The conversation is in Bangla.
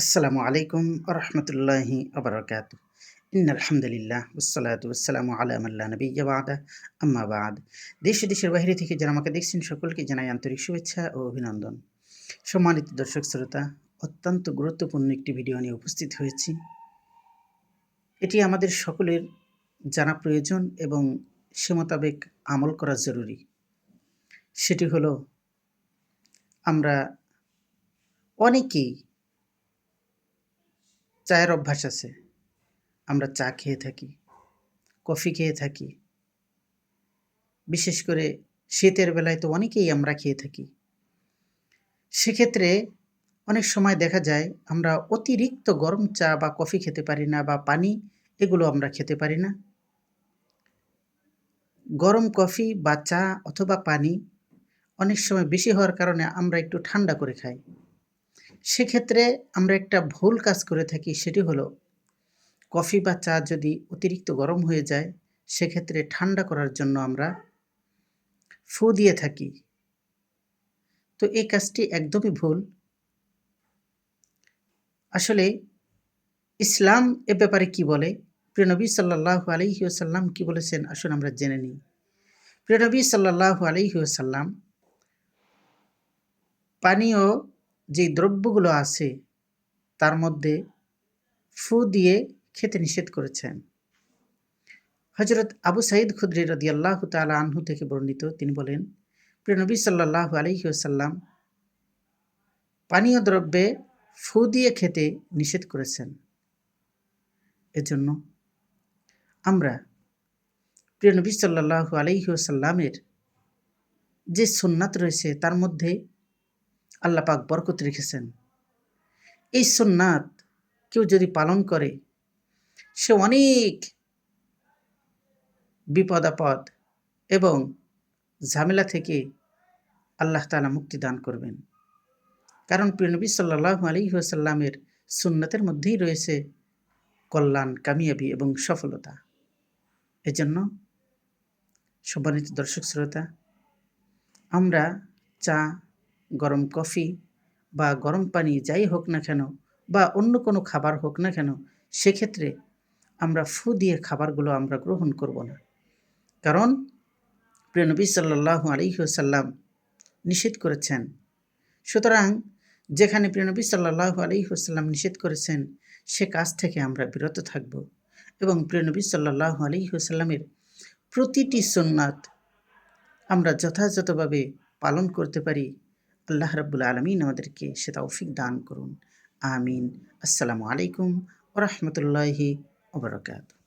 আসসালামু আলাইকুম রহমতুল্লাহি আবরকাত। ইন আলহামদুলিল্লাহ ওসালাত ওসালামু আলাম আল্লাহ নবী বাদা, আম্মা বাদ। দেশ দেশের বাইরে থেকে যারা আমাকে দেখছেন, সকলকে জানাই আন্তরিক শুভেচ্ছা ও অভিনন্দন। সম্মানিত দর্শক শ্রোতা, অত্যন্ত গুরুত্বপূর্ণ একটি ভিডিও নিয়ে উপস্থিত হয়েছি। এটি আমাদের সকলের জানা প্রয়োজন এবং সে মোতাবেক আমল করা জরুরি। সেটি হলো, আমরা অনেকেই চায়ের অভ্যাস আছে। আমরা চা খেয়ে থাকি, কফি খেয়ে থাকি। বিশেষ করে শীতের বেলায় তো অনেকেই আমরা খেয়ে থাকি। সেক্ষেত্রে অনেক সময় দেখা যায় আমরা অতিরিক্ত গরম চা বা কফি খেতে পারি না বা পানি এগুলো আমরা খেতে পারি না। গরম কফি বা চা অথবা পানি অনেক সময় বেশি হওয়ার কারণে আমরা একটু ঠান্ডা করে খাই। সেক্ষেত্রে আমরা একটা ভুল কাজ করে থাকি, সেটি হলো কফি বা চা যদি অতিরিক্ত গরম হয়ে যায়, সেক্ষেত্রে ঠান্ডা করার জন্য আমরা ফু দিয়ে থাকি। তো এই কাজটি একদমই ভুল। আসলে ইসলাম এ ব্যাপারে কি বলে? প্রিয়নবী সাল্লাহ আলহিউসাল্লাম কি বলেছেন? আসুন আমরা জেনে নিই। প্রিয়নবী সাল্লাহ আলহিউসাল্লাম পানীয় যে দ্রব্যগুলো আছে, তার মধ্যে ফু দিয়ে খেতে নিষেধ করেছেন। হজরত আবু সাইদ খুদ্রি রদি আল্লাহ তালা আনহু থেকে বর্ণিত, তিনি বলেন, প্রিয় নবী সাল্লাহ আলহিউসাল্লাম পানীয় দ্রব্যে ফু দিয়ে খেতে নিষেধ করেছেন। এজন্য আমরা প্রিয় নবী সাল্লাহ আলহিউসাল্লামের যে সুন্নাত রয়েছে, তার মধ্যে আল্লাহ পাক বরকত রেখেছেন। এই সুন্নাত কেউ যদি পালন করে, সে অনেক বিপদ আপদ এবং ঝামেলা থেকে আল্লাহ তালা মুক্তি দান করবেন। কারণ প্রিয়নবী সাল্লাহ আলী সাল্লামের সুন্নতের মধ্যেই রয়েছে কল্যাণ, কামিয়াবি এবং সফলতা। এজন্য সম্মানিত দর্শক শ্রোতা, আমরা চা গরম কফি বা গরম পানি যাই হোক না কেন বা অন্য কোনো খাবার হোক না কেন, সেক্ষেত্রে আমরা ফু দিয়ে খাবারগুলো আমরা গ্রহণ করব না। কারণ প্রিয়নবী সাল্লাহ আলিহাসাল্লাম নিষেধ করেছেন। সুতরাং যেখানে প্রিয়নবী সাল্লাহ আলিহাসাল্লাম নিষেধ করেছেন, সে কাজ থেকে আমরা বিরত থাকব এবং প্রিয়নবী সাল্লাহ আলিহাসাল্লামের প্রতিটি সোননাথ আমরা যথাযথভাবে পালন করতে পারি। আল্লাহ রব্বুল আলমিন আমাদেরকে সে তৌফিক দান করুন। আমিন। আসসালামু আলাইকুম ওরহমতুল্লাহি ওবরাকাতু